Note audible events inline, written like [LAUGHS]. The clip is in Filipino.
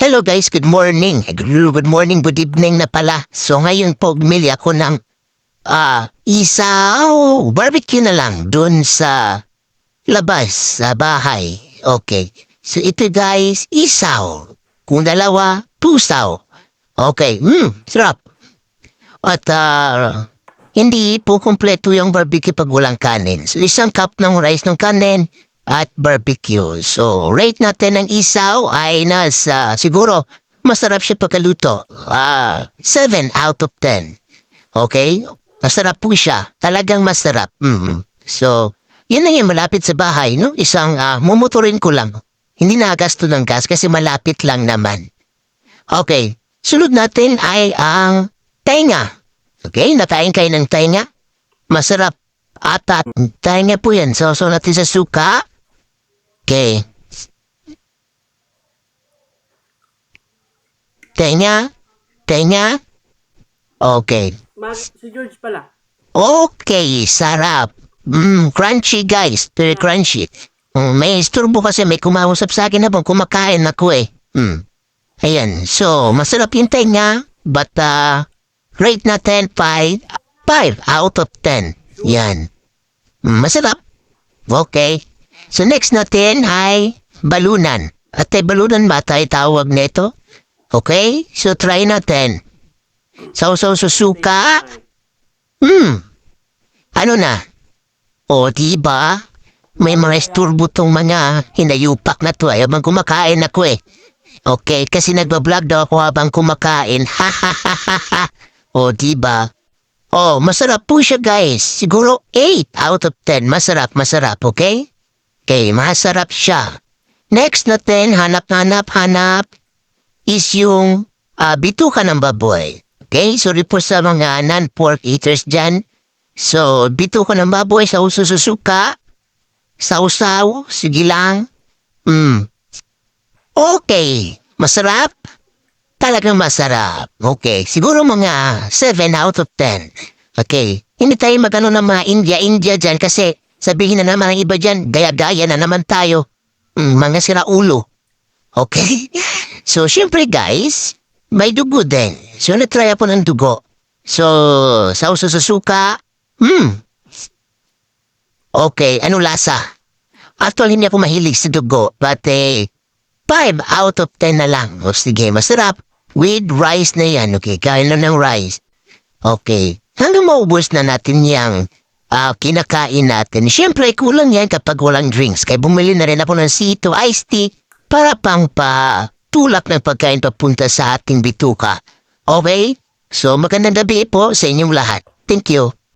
Hello guys, good morning. Good morning, good evening na pala. So ngayon po, bumili ako ng ah isaw. Barbecue na lang dun sa labas, sa bahay. Okay. So ito guys, isaw. Kung dalawa, pusaw. Okay, hmm, sarap. At ah, hindi po kumpleto yung barbecue pag walang kanin. So isang cup ng rice ng kanin at barbecue. So rate natin ng isaw ay nasa siguro masarap siya pagkaluto. Ah, 7 out of 10. Okay? Masarap po siya. Talagang masarap. Mm. So, yun na yun, malapit sa bahay, no? Isang ah, mumuturin ko lang. Hindi nagasto ng gas kasi malapit lang naman. Okay, sunod natin ay ang tenga. Okay, nakain kayo ng tenga? Masarap. Atat. Tenga po yan. Soso natin sa suka. Okay. Tenga? Tenga? Okay. Mag, si George pala. Okay, sarap. Mm, crunchy guys, very crunchy. Mm, may isturbo kasi may kumausap sa akin habang kumakain ako eh. Mm. Ayan, so masarap yung tenga, but uh, rate natin 5, 5 out of 10. Yan. Mm, masarap. Okay. So next natin ay balunan. At eh, balunan ba tayo tawag nito? Okay, so try natin. Sausaw susuka. Hmm. Ano na? O, diba? May mga isturbo tong mga hinayupak na to ay habang kumakain ako eh. Okay, kasi nagbablog daw ako habang kumakain. Ha ha ha ha ha. O, diba? Oh, masarap po siya guys. Siguro 8 out of 10. Masarap, masarap, okay? Okay, masarap siya. Next natin, hanap-hanap, hanap, is yung ah, bituka ng baboy. Okay, sorry po sa mga non-pork eaters dyan. So, bituka ng baboy sa usususuka, sausaw, sige lang. Mm. Okay, masarap? Talagang masarap. Okay, siguro mga 7 out of 10. Okay, hindi tayo magano ng mga India-India dyan kasi sabihin na naman ang iba dyan, gaya-gaya na naman tayo. Mm, mga siraulo. Okay? [LAUGHS] So, syempre guys, may dugo din. So, natry ako ng dugo. So, sa uso sa suka, hmm. Okay, ano lasa? Actually, hindi ako mahilig sa dugo, but eh, 5 out of 10 na lang. O sige, masarap. With rice na yan, okay? Kain lang ng rice. Okay. Hanggang maubos na natin yung ah, kinakain natin. Siyempre, kulang yan kapag walang drinks. Kaya bumili na rin ako ng C2 iced tea para pang pa tulak ng pagkain papunta sa ating bituka. Okay? So, magandang gabi po sa inyong lahat. Thank you.